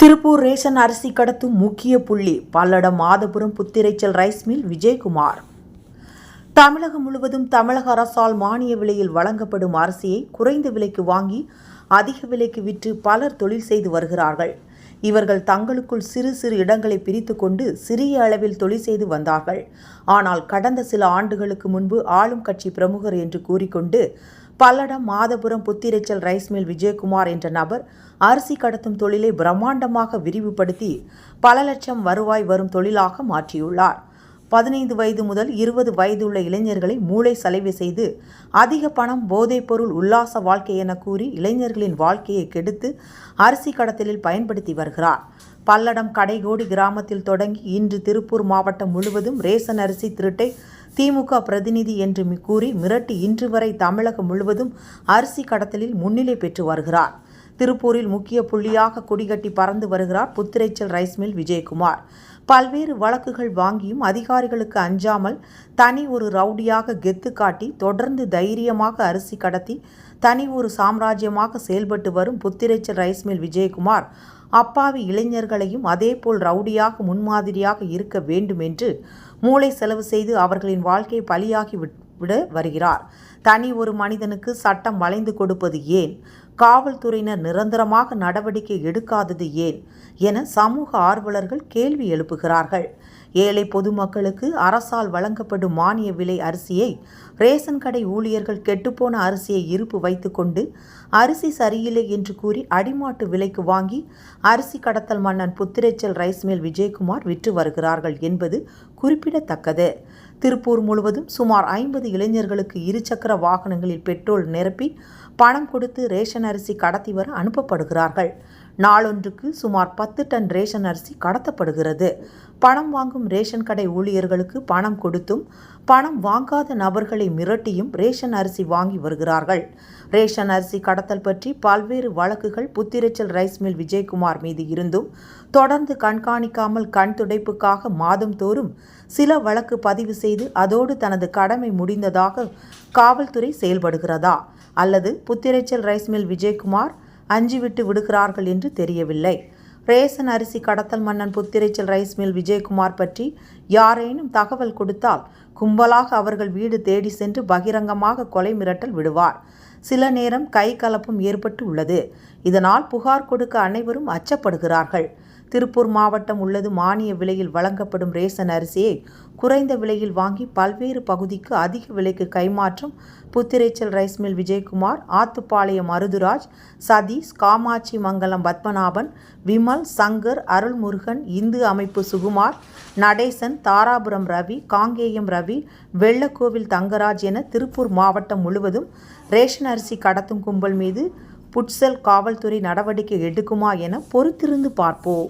Tiruppur ration அரிசி கடத்தும் முக்கிய புள்ளி. Palladam Madhapuram Puthiraichal rice mill Vijayakumar. தமிழகம் முழுவதும் தமிழக அரசால் மானிய விலையில் வழங்கப்படும் அரிசியை குறைந்த விலைக்கு வாங்கி அதிக விலைக்கு விற்று பலர் தொழில் செய்து வருகிறார்கள். இவர்கள் தங்களுக்குள் சிறு சிறு இடங்களை பிரித்து கொண்டு சிறிய அளவில் தொழில் செய்து வந்தார்கள். ஆனால் கடந்த சில ஆண்டுகளுக்கு முன்பு ஆளும் கட்சி பிரமுகர் என்று கூறிக்கொண்டு பல்லடம் மாதபுரம் புத்திரைச்சல் ரைஸ் மில் விஜயகுமார் என்ற நபர் அரிசி கடத்தும் தொழிலை பிரம்மாண்டமாக விரிவுபடுத்தி பல லட்சம் வருவாய் வரும் தொழிலாக மாற்றியுள்ளார். பதினைந்து வயது முதல் இருபது வயதுள்ள இளைஞர்களை மூளை சலவை செய்து அதிக பணம் போதைப்பொருள் உல்லாச வாழ்க்கை என கூறி இளைஞர்களின் வாழ்க்கையை கெடுத்து அரிசி கடத்தலில் பயன்படுத்தி வருகிறார். பல்லடம் கடைகோடி கிராமத்தில் தொடங்கி இன்று திருப்பூர் மாவட்டம் முழுவதும் ரேசன் அரிசி திருட்டை திமுக பிரதிநிதி என்று கூறி மிரட்டி இன்று வரை தமிழகம் முழுவதும் அரிசி கடத்தலில் முன்னிலை பெற்று வருகிறார். திருப்பூரில் முக்கிய புள்ளியாக கொடிகட்டி பறந்து வருகிறார் புத்திரைச்சல் ரைஸ் மில் விஜயகுமார். பல்வேறு வழக்குகள் வாங்கியும் அதிகாரிகளுக்கு அஞ்சாமல் தனி ஒரு ரவுடியாக கெத்து காட்டி தொடர்ந்து தைரியமாக அரிசி கடத்தி தனி ஒரு சாம்ராஜ்யமாக செயல்பட்டு வரும் புத்திரைச்சல் ரைஸ் மில் விஜயகுமார். அப்பாவி இளைஞர்களையும் அதேபோல் ரவுடியாக முன்மாதிரியாக இருக்க வேண்டும் என்று மூளை செலவு செய்து அவர்களின் வாழ்க்கை பலியாகி விட வருகிறார். தனி ஒரு மனிதனுக்கு சட்டம் வளைந்து கொடுப்பது ஏன்? காவல்துறையினர் நிரந்தரமாக நடவடிக்கை எடுக்காதது ஏன்? என சமூக ஆர்வலர்கள் கேள்வி எழுப்புகிறார்கள். ஏழை பொதுமக்களுக்கு அரசால் வழங்கப்படும் மானிய விலை அரிசியை ரேஷன் கடை ஊழியர்கள் கெட்டுப்போன அரிசியை இருப்பு வைத்துக்கொண்டு அரிசி சரியில்லை என்று கூறி அடிமாட்டு விலைக்கு வாங்கி அரிசி கடத்தல் மன்னன் புத்திரைச்சல் ரைஸ் மில் விஜயகுமார் விற்று வருகிறார்கள் என்பது குறிப்பிடத்தக்கது. திருப்பூர் முழுவதும் சுமார் ஐம்பது இளைஞர்களுக்கு இருசக்கர வாகனங்களில் பெட்ரோல் நிரப்பி பணம் கொடுத்து ரேஷன் அரிசி கடத்தி வர அனுப்பப்படுகிறார்கள். நாளொன்றுக்கு சுமார் பத்து டன் ரேஷன் அரிசி கடத்தப்படுகிறது. பணம் வாங்கும் ரேஷன் கடை ஊழியர்களுக்கு பணம் கொடுத்தும் பணம் வாங்காத நபர்களை மிரட்டியும் ரேஷன் அரிசி வாங்கி வருகிறார்கள். ரேஷன் அரிசி கடத்தல் பற்றி பல்வேறு வழக்குகள் புத்திரைச்சல் ரைஸ் மில் விஜயகுமார் மீது இருந்தும் தொடர்ந்து கண்காணிக்காமல் கண் துடைப்புக்காக மாதந்தோறும் சில வழக்கு பதிவு செய்து அதோடு தனது கடமை முடிந்ததாக காவல்துறை செயல்படுகிறதா? அல்லது புத்திரைச்சல் ரைஸ் மில் விஜயகுமார் அஞ்சிவிட்டு விடுகிறார்கள் என்று தெரியவில்லை. ரேசன் அரிசி கடத்தல் மன்னன் புத்திரைச்சல் ரைஸ் மில் விஜயகுமார் பற்றி யாரேனும் தகவல் கொடுத்தால் கும்பலாக அவர்கள் வீடு தேடி சென்று பகிரங்கமாக கொலை மிரட்டல் விடுவார். சில நேரம் கை கலப்பும் ஏற்பட்டு உள்ளது. இதனால் புகார் கொடுக்க அனைவரும் அச்சப்படுகிறார்கள். திருப்பூர் மாவட்டம் உள்ளது. மானிய விலையில் வழங்கப்படும் ரேசன் அரிசியை குறைந்த விலையில் வாங்கி பல்வேறு பகுதிக்கு அதிக விலைக்கு கைமாற்றும் புத்திரைச்சல் ரைஸ் மில் விஜயகுமார் ஆத்துப்பாளையம் மருதுராஜ் சதீஷ் காமாட்சி மங்கலம் பத்மநாபன் விமல் சங்கர் அருள்முருகன் இந்து அமைப்பு சுகுமார் நடேசன் தாராபுரம் ரவி காங்கேயம் ரவி வெள்ளக்கோவில் தங்கராஜ் என திருப்பூர் மாவட்டம் முழுவதும் ரேஷன் அரிசி கடத்தும் கும்பல் மீது புட்சல் காவல்துறை நடவடிக்கை எடுக்குமா என பொறுத்திருந்து பார்ப்போம்.